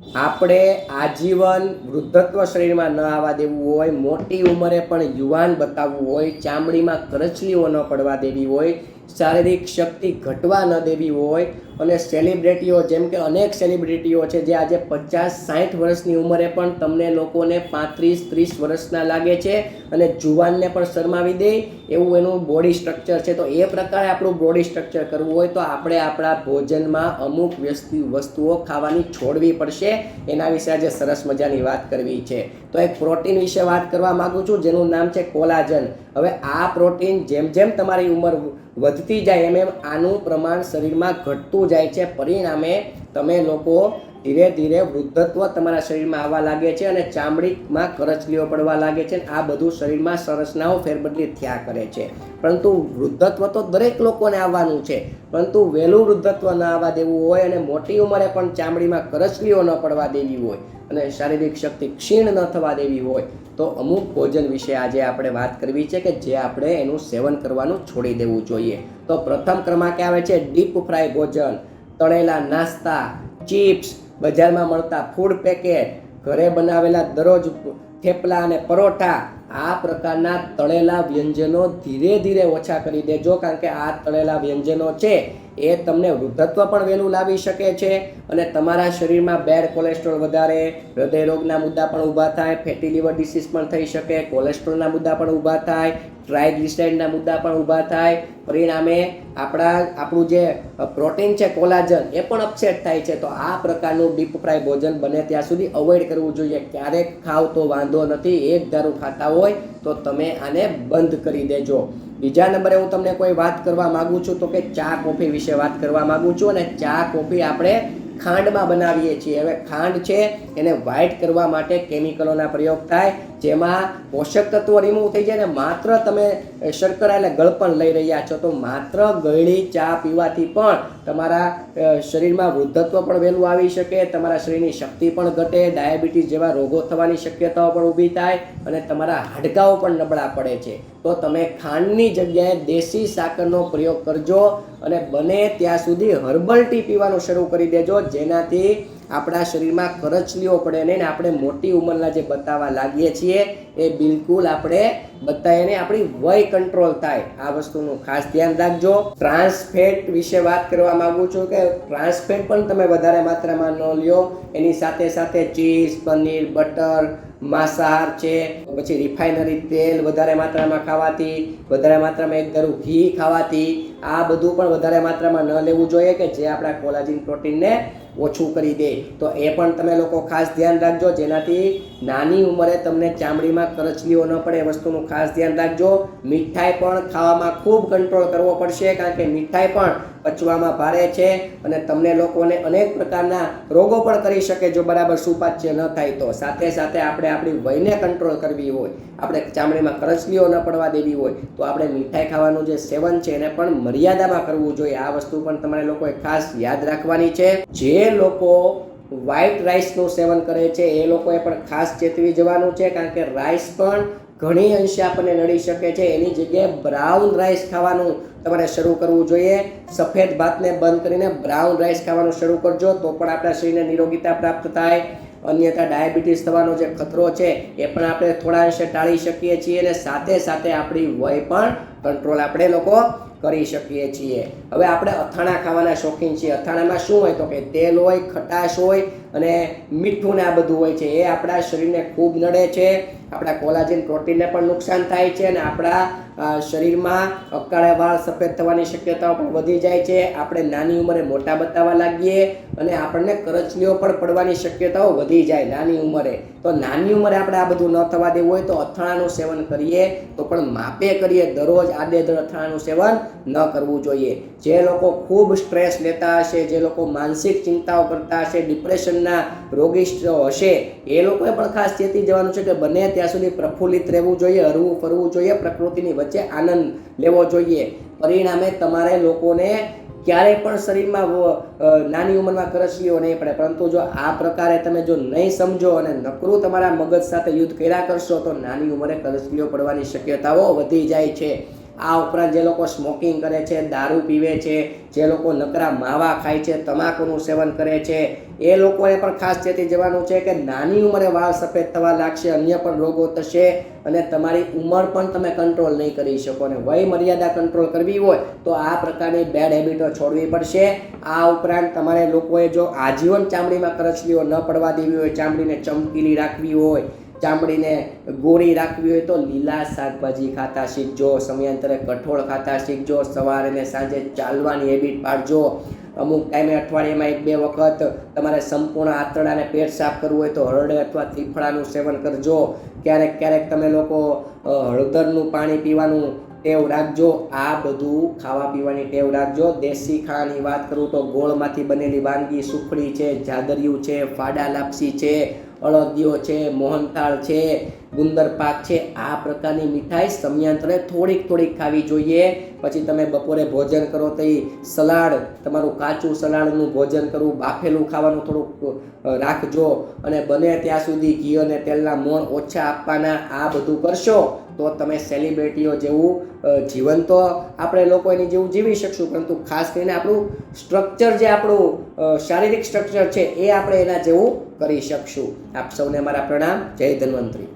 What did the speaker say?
આપણે આજીવન વૃદ્ધત્વ શરીરમાં ન આવવા દેવું હોય, મોટી ઉંમરે પણ યુવાન બતાવવું હોય, ચામડીમાં કરચલીઓ ન પડવા દેવી હોય શારીરિક શક્તિ ઘટવા ન દેવી હોય. અને સેલિબ્રિટીઓ જેમ કે અનેક સેલિબ્રિટીઓ છે, જે આજે પચાસ સાઠ વર્ષની ઉંમરે પણ તમને લોકોને પાંત્રીસ, ત્રીસ વર્ષના લાગે છે અને જુવાનને પણ શરમાવી દે એવું એનું બોડી સ્ટ્રક્ચર છે. તો એ પ્રકારે આપણું બોડી સ્ટ્રક્ચર કરવું હોય તો આપણે આપણા ભોજનમાં અમુક વ્યસ્તી વસ્તુઓ ખાવાની છોડવી પડશે. એના વિશે આજે સરસ મજાની વાત કરવી છે. તો એક પ્રોટીન વિશે વાત કરવા માગું છું, જેનું નામ છે કોલાજન. હવે આ પ્રોટીન જેમ જેમ તમારી ઉંમર વધતી જાય, એમ એમ આનું પ્રમાણ શરીરમાં ઘટતું જાય છે. પરિણામે તમે લોકો ધીરે ધીરે વૃદ્ધત્વ તમારા શરીરમાં આવવા લાગે છે અને ચામડીમાં કરચલીઓ પડવા લાગે છે આ બધું શરીરમાં સરસનાઓ ફેરબદલી થયા કરે છે. પરંતુ વૃદ્ધત્વ તો દરેક લોકોને આવવાનું છે. પરંતુ વહેલું વૃદ્ધત્વ ન આવવા દેવું હોય અને મોટી ઉંમરે પણ ચામડીમાં કરચલીઓ ન પડવા દેવી હોય અને શારીરિક શક્તિ ક્ષીણ ન થવા દેવી હોય, તો અમુક ભોજન વિશે આજે આપણે વાત કરવી છે કે જે આપણે એનું સેવન કરવાનું છોડી દેવું જોઈએ. તો પ્રથમ ક્રમાંકે આવે છે ડીપ ફ્રાય ભોજન. તળેલા નાસ્તા ચિપ્સ બજારમાં મળતા ફૂડ પેકેટ ઘરે બનાવેલા દરરોજ થેપલા અને પરોઠા આ પ્રકારના તળેલા વ્યંજનો ધીરે ધીરે ઓછા કરી દેજો, કારણ કે આ તળેલા વ્યંજનો છે, એ તમને વૃદ્ધત્વ પણ વહેલું લાવી શકે છે અને તમારા શરીરમાં બેડ કોલેસ્ટ્રોલ વધારે હૃદય રોગના મુદ્દા પણ ઊભા થાય, ફેટી લિવર ડિસીઝ પણ થઈ શકે, કોલેસ્ટ્રોલના મુદ્દા પણ ઊભા થાય ટ્રાયગ્લિસરાઇડના મુદ્દા પણ ઊભા થાય. પરિણામે આપણા, આપણું જે પ્રોટીન છે, કોલાજન, એ પણ અપસેટ થાય છે. તો આ પ્રકારનું ડીપ ફ્રાય ભોજન બને ત્યાં સુધી અવોઇડ કરવું જોઈએ. ક્યારેક ખાવ તો વાંધો નથી, એક ધારું ખાતા હોય, તો તમે આને બંધ કરી દેજો. બીજા નંબરે હું તમને કોઈ વાત કરવા માગું છું, તો કે ચા કોફી વિશે વાત કરવા માગું છું અને ચા કોફી આપણે ખાંડમાં બનાવીએ છીએ. હવે ખાંડ છે, એને વ્હાઇટ કરવા માટે કેમિકલોના પ્રયોગ થાય જેમાં પોષક તત્વો રિમૂવ થઈ જાય ને માત્ર તમે શર્કરા એટલે ગળપણ લઈ રહ્યા છો, તો માત્ર ગળી ચા પીવાથી પણ તમારા શરીરમાં વૃદ્ધત્વ પણ વહેલું આવી શકે, તમારા શરીરની શક્તિ પણ ઘટે, ડાયાબિટીસ જેવા રોગો થવાની શક્યતાઓ પણ ઊભી થાય અને તમારા હાડકાઓ પણ નબળા પડે છે. તો તમે ખાંડની જગ્યાએ દેશી સાકરનો પ્રયોગ કરજો અને બને ત્યાં સુધી હર્બલ ટી પીવાનું શરૂ કરી દેજો, જેનાથી આપણા શરીરમાં કરચલીઓ પડે નહીં ને આપણે મોટી ઉંમરના જે બતાવવા લાગીએ છીએ, એ બિલકુલ આપણે બતાવીને આપણી વય કંટ્રોલ થાય. આ વસ્તુનું ખાસ ધ્યાન રાખજો. ટ્રાન્સફેટ વિશે વાત કરવા માંગુ છું કે ટ્રાન્સફેટ પણ તમે વધારે માત્રામાં ન લ્યો. એની સાથે સાથે ચીઝ, પનીર, બટર, માંસાહાર છે. પછી રિફાઇનરી તેલ વધારે માત્રામાં ખાવાથી, વધારે માત્રામાં એક ગરું ઘી ખાવાથી આ બધું પણ વધારે માત્રામાં ન લેવું જોઈએ કે જે આપણા કોલાજીન પ્રોટીનને ઓછું કરી દે. તો એ પણ તમે લોકો ખાસ ધ્યાન રાખજો. જેનાથી નાની ઉંમરે તમને ચામડીમાં કરચલીઓ ન પડે એ વસ્તુનું ખાસ ધ્યાન રાખજો. મીઠાઈ પણ ખાવામાં ખૂબ કંટ્રોલ કરવો પડશે કારણ કે મીઠાઈ પણ પચવામાં ભારે છે અને તમને લોકોને અનેક પ્રકારના રોગો પણ કરી શકે જો બરાબર સુપાચ્ય ન થાય તો. સાથે સાથે આપણે આપણી વયને કંટ્રોલ કરવી હોય, આપણે ચામડીમાં કરચલીઓ ન પડવા દેવી હોય, તો આપણે મીઠાઈ ખાવાનું જે સેવન છે એને પણ મર્યાદામાં કરવું જોઈએ. આ વસ્તુ પણ તમારે લોકોએ ખાસ યાદ રાખવાની છે. જે લોકો વ્હાઇટ રાઈસનું સેવન કરે છે. એ લોકોએ પણ ખાસ ચેતવી જવાનું છે, કારણ કે રાઈસ પણ ઘણી અંશે આપણને નડી શકે છે. એની જગ્યાએ બ્રાઉન રાઈસ ખાવાનું તમારે શરૂ કરવું જોઈએ. સફેદ ભાતને બંધ કરીને બ્રાઉન રાઈસ ખાવાનું શરૂ કરજો, તો પણ આપણા શરીરને નિરોગીતા પ્રાપ્ત થાય. અન્યથા ડાયાબિટીસ થવાનો જે ખતરો છે, એ પણ આપણે થોડા અંશે ટાળી શકીએ છીએ અને સાથે સાથે આપણી વય પણ કંટ્રોલ આપણે લોકો કરી શકીએ છીએ. હવે આપણે અથાણા ખાવાના શોખીન છીએ. અથાણામાં શું હોય તો કે તેલ હોય, ખટાશ હોય અને મીઠું ને આ બધું હોય છે. એ આપણા શરીરને ખૂબ નડે છે. આપણા કોલાજીન પ્રોટીનને પણ નુકસાન થાય છે અને આપણા શરીરમાં અકાળે વાળ સફેદ થવાની શક્યતાઓ પણ વધી જાય છે. આપણે નાની ઉંમરે મોટા બતાવવા લાગીએ અને આપણને કરચલીઓ પણ પડવાની શક્યતાઓ વધી જાય નાની ઉંમરે. તો નાની ઉંમરે આપણે આ બધું ન થવા દેવું હોય તો અથાણાનું સેવન કરીએ તો પણ માપે કરીએ. દરરોજ આડેધડ અથાણાનું સેવન ન કરવું જોઈએ. જે લોકો ખૂબ સ્ટ્રેસ લેતા હશે, જે લોકો માનસિક ચિંતાઓ કરતા હશે ડિપ્રેશનના રોગીષ્ઠ હશે, એ લોકોએ પણ ખાસ ચેતી જવાનું છે કે બને ત્યાં સુધી પ્રફુલ્લિત રહેવું જોઈએ, હરવું ફરવું જોઈએ, પ્રકૃતિની વચ્ચે આનંદ લેવો જોઈએ. પરિણામે તમારે લોકોને ક્યારેય પણ શરીરમાં નાની ઉંમરમાં કરશીઓ નહીં પડે. પરંતુ જો આ પ્રકારે તમે જો નહીં સમજો અને નકરું તમારા મગજ સાથે યુદ્ધ કર્યા કરશો, તો નાની ઉંમરે કરશીઓ પડવાની શક્યતાઓ વધી જાય છે. આ ઉપરાંત જે લોકો સ્મોકિંગ કરે છે, દારૂ પીવે છે, જે લોકો નકરા માવા ખાય છે, તમાકુનું સેવન કરે છે, એ લોકોએ પણ ખાસ ચેતી જવાનું છે કે નાની ઉંમરે વાળ સફેદ થવા લાગશે, અન્ય પણ રોગો થશે અને તમારી ઉંમર પણ તમે કંટ્રોલ નહીં કરી શકો અને વય મર્યાદા કંટ્રોલ કરવી હોય તો આ પ્રકારની બેડ હેબિટો છોડવી પડશે. આ ઉપરાંત તમારે લોકોએ જો આજીવન ચામડીમાં કરચલીઓ ન પડવા દેવી હોય, ચામડીને ચમકીલી રાખવી હોય ચામડીને ગોરી રાખવી હોય તો લીલા શાકભાજી ખાતા શીખજો, સમયાંતરે કઠોળ ખાતા શીખજો, સવારે અને સાંજે ચાલવાની હેબિટ પાડજો. અમુક ટાઈમે અઠવાડિયામાં એક બે વખત તમારે સંપૂર્ણ આંતરડાને પેટ સાફ કરવું હોય તો હરડે અથવા ત્રિફળાનું સેવન કરજો. ક્યારેક ક્યારેક તમે લોકો હળદરનું પાણી પીવાનું ટેવ રાખજો. આ બધું ખાવા પીવાની ટેવ રાખજો. દેશી ખાવાની વાત કરું તો ગોળમાંથી બનેલી વાનગી સુખડી છે, જાદરિયું છે, ફાડા લાપસી છે, અળદિયો છે, મોહનથાળ છે ગુંદર પાક છે, આ પ્રકારની મીઠાઈ સમયાંતરે થોડીક થોડીક ખાવી જોઈએ. પછી તમે બપોરે ભોજન કરો તો સલાડ, તમારું કાચું સલાડનું ભોજન કરવું, બાફેલું ખાવાનું થોડુંક રાખજો. અને બને ત્યાં સુધી ઘી અને તેલના મોણ ઓછા આપવાના, આ બધું કરશો તો તમે સેલિબ્રિટીઓ જેવું જીવન તો આપણે લોકો એની જેવું જીવી શકશું, પરંતુ ખાસ કરીને આપણું સ્ટ્રક્ચર જે આપણું શારીરિક સ્ટ્રક્ચર છે, એ આપણે એના જેવું કરી શકશું. આપ સૌને મારા પ્રણામ. જય ધન્વંતરી.